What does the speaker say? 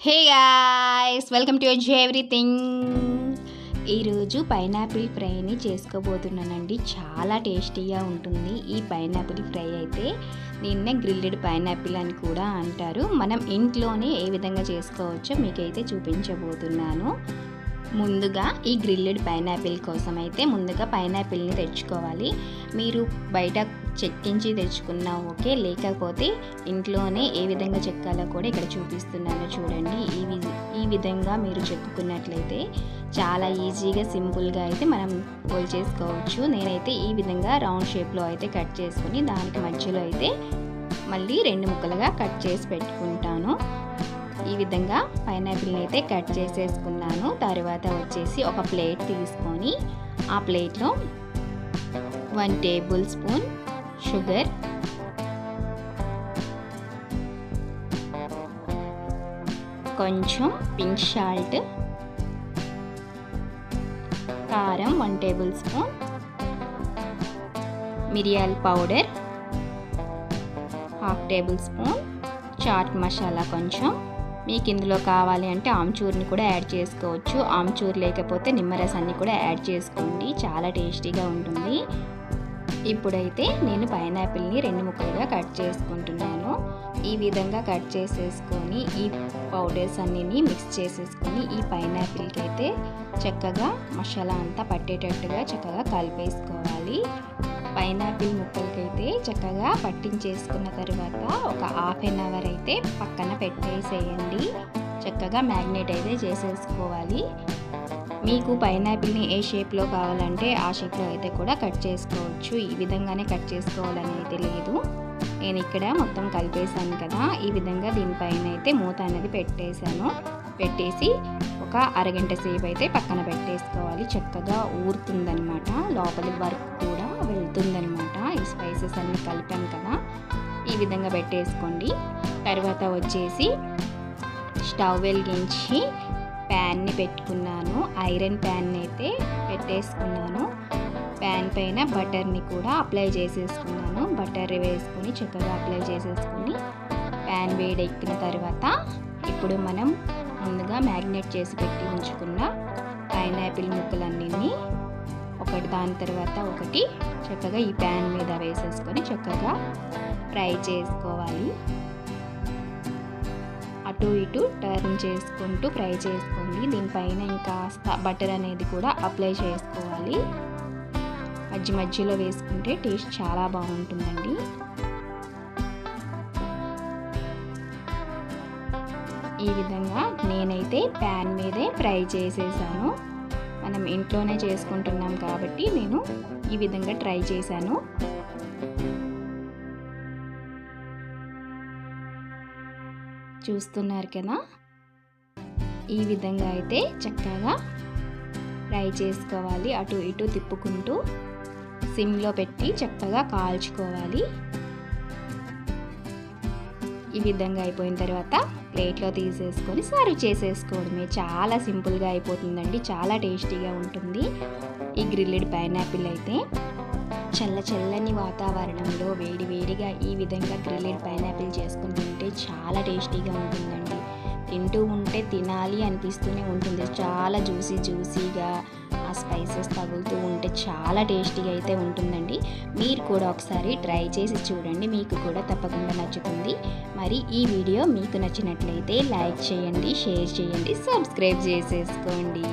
Hey guys welcome to your everything. ఈరోజు pineapple ఫ్రైని చేసుకోబోతున్నానండి. చాలా టేస్టీగా ఉంటుంది. ఈ పైనాపిల్ ఫ్రై అయితే దీన్నే గ్రిల్లెడ్ పైనాపిల్ అని కూడా అంటారు. మనం ఇంట్లోనే ఏ విధంగా చేసుకోవచ్చో మీకైతే చూపించబోతున్నాను. ముందుగా ఈ గ్రిల్లెడ్ పైనాపిల్ కోసం అయితే ముందుగా పైనాపిల్ని తెచ్చుకోవాలి. మీరు బయట చెక్కించి తెచ్చుకున్నా ఓకే లేకపోతే ఇంట్లోనే ఏ విధంగా చెక్కాలో కూడా ఇక్కడ చూపిస్తున్నాను చూడండి. ఈ వి- ఈ విధంగా మీరు చెక్కుకున్నట్లయితే చాలా ఈజీగా సింపుల్గా అయితే మనం హోల్ చేసుకోవచ్చు. నేనైతే ఈ విధంగా రౌండ్ షేప్లో అయితే కట్ చేసుకుని దానికి మధ్యలో అయితే మళ్ళీ రెండు ముక్కలుగా కట్ చేసి పెట్టుకుంటాను. ఈ విధంగా పైనాపిల్ని అయితే కట్ చేసేసుకున్నాను. తర్వాత వచ్చేసి ఒక ప్లేట్ తీసుకొని ఆ ప్లేట్లో వన్ టేబుల్ స్పూన్ షుగర్ కొంచెం పింక్ సాల్ట్ కారం వన్ టేబుల్ స్పూన్ మిరియాల powder half tablespoon chaat masala కొంచెం. మీకు ఇందులో కావాలి అంటే ఆమ్చూర్ని కూడా యాడ్ చేసుకోవచ్చు. ఆమ్చూర్ లేకపోతే నిమ్మరసాన్ని కూడా యాడ్ చేసుకోండి. చాలా టేస్టీగా ఉంటుంది. ఇప్పుడైతే నేను పైనాపిల్ని రెండు ముక్కలుగా కట్ చేసుకుంటున్నాను. ఈ విధంగా కట్ చేసేసుకొని ఈ పౌడర్స్ అన్నిని మిక్స్ చేసేసుకొని ఈ పైనాపిల్కి అయితే చక్కగా మసాలా అంతా పట్టేటట్టుగా చక్కగా కలిపేసుకోవాలి. పైనాపిల్ ముక్కలకైతే చక్కగా పట్టించేసుకున్న తర్వాత ఒక హాఫ్ అన్ అవర్ అయితే పక్కన పెట్టేసేయండి. చక్కగా మ్యాగ్నేట్ అయితే చేసేసుకోవాలి. మీకు పైనాపిల్ని ఏ షేప్లో కావాలంటే ఆ షేప్లో అయితే కూడా కట్ చేసుకోవచ్చు. ఈ విధంగానే కట్ చేసుకోవాలని అయితే లేదు. నేను ఇక్కడ మొత్తం కలిపేశాను కదా. ఈ విధంగా దీనిపైన అయితే మూత అనేది పెట్టేశాను. పెట్టేసి ఒక అరగంట సేపు అయితే పక్కన పెట్టేసుకోవాలి. చక్కగా ఊరుతుందనమాట లోపలి వర్క్ వెళ్తుందనమాట ఈ స్పైసెస్ అన్నీ కలిపాం కదా. ఈ విధంగా పెట్టేసుకోండి. తర్వాత వచ్చేసి స్టవ్ వెలిగించి ప్యాన్ని పెట్టుకున్నాను. ఐరన్ ప్యాన్ అయితే పెట్టేసుకున్నాను. ప్యాన్ పైన బటర్ని కూడా అప్లై చేసేసుకున్నాను. బటర్ వేసుకుని చక్కగా అప్లై చేసేసుకుని ప్యాన్ వేడెక్కిన తర్వాత ఇప్పుడు మనం ముందుగా మ్యాగ్నేట్ చేసి పెట్టి ఉంచుకున్న పైనాపిల్ ముక్కలన్నీ ఒకటి దాని తర్వాత ఒకటి. చక్కగా ఈ ప్యాన్ మీద వేసేసుకొని చక్కగా ఫ్రై చేసుకోవాలి. అటు ఇటు టర్న్ చేసుకుంటూ ఫ్రై చేసుకోండి. దీనిపైన ఇంకా బటర్ అనేది కూడా అప్లై చేసుకోవాలి. మధ్య మధ్యలో వేసుకుంటే టేస్ట్ చాలా బాగుంటుందండి. ఈ విధంగా నేనైతే ప్యాన్ మీదే ఫ్రై చేసేసాను. మనం ఇంట్లోనే చేసుకుంటున్నాం కాబట్టి నేను ఈ విధంగా ట్రై చేశాను. చూస్తున్నారు కదా? ఈ విధంగా అయితే చక్కగా ఫ్రై చేసుకోవాలి. అటు ఇటు తిప్పుకుంటూ సిమ్లో పెట్టి చక్కగా కాల్చుకోవాలి. ఈ విధంగా అయిపోయిన తర్వాత ప్లేట్లో తీసేసుకొని సర్వ్ చేసేసుకోవడమే. చాలా సింపుల్గా అయిపోతుందండి. చాలా టేస్టీగా ఉంటుంది. ఈ గ్రిల్లెడ్ పైనాపిల్ అయితే చల్ల చల్లని వాతావరణంలో వేడి వేడిగా ఈ విధంగా గ్రిల్లెడ్ పైనాపిల్ చేసుకుని తింటే చాలా టేస్టీగా ఉంటుందండి. తింటూ ఉంటే తినాలి అనిపిస్తూనే ఉంటుంది. చాలా జ్యూసీ జ్యూసీగా ఆ స్పైసెస్ తగులుతూ ఉంటే చాలా టేస్టీగా అయితే ఉంటుందండి. మీరు కూడా ఒకసారి ట్రై చేసి చూడండి. మీకు కూడా తప్పకుండా నచ్చుతుంది. మరి ఈ వీడియో మీకు నచ్చినట్లయితే లైక్ చేయండి షేర్ చేయండి సబ్స్క్రైబ్ చేసేసుకోండి.